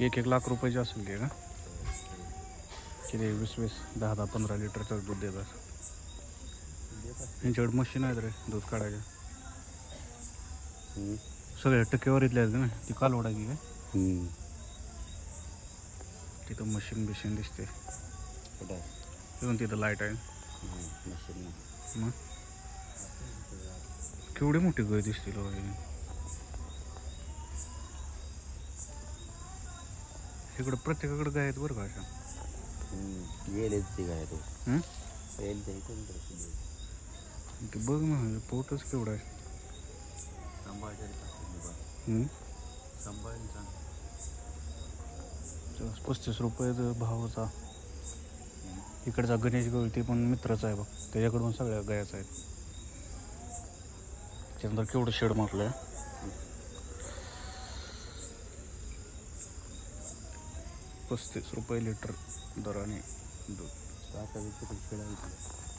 एक एक लाख रुपयाची असेल की का? किती वीस वीस दहा दहा पंधरा लिटरचं दूध देतात यांच्याकडे मशीन आहेत रे दूध काढायचे. सगळ्या टक्केवारीतले आहेत ना ती कालवडाची काय? तिथं मशीन बिशीन दिसते. तिथून तिथं लाइट आहे. मग? केवढी मोठी गाय दिसतील हो इकडं प्रत्येकाकडे गाय आहेत बरं का अशा ते काय तो हं? येईल ते. ते बघ ना हे पोटच केवढं आहे. हं? तर पस्तीस रुपये तर भावाचा इकडचा गणेश गवळी ते पण मित्राचा आहे बघ त्याच्याकडून सगळ्या गायाचा आहेत त्यानंतर केवढं शेड मारलं आहे पस्तीस रुपये लिटर दराने दूध. आता विचारून खेळायचं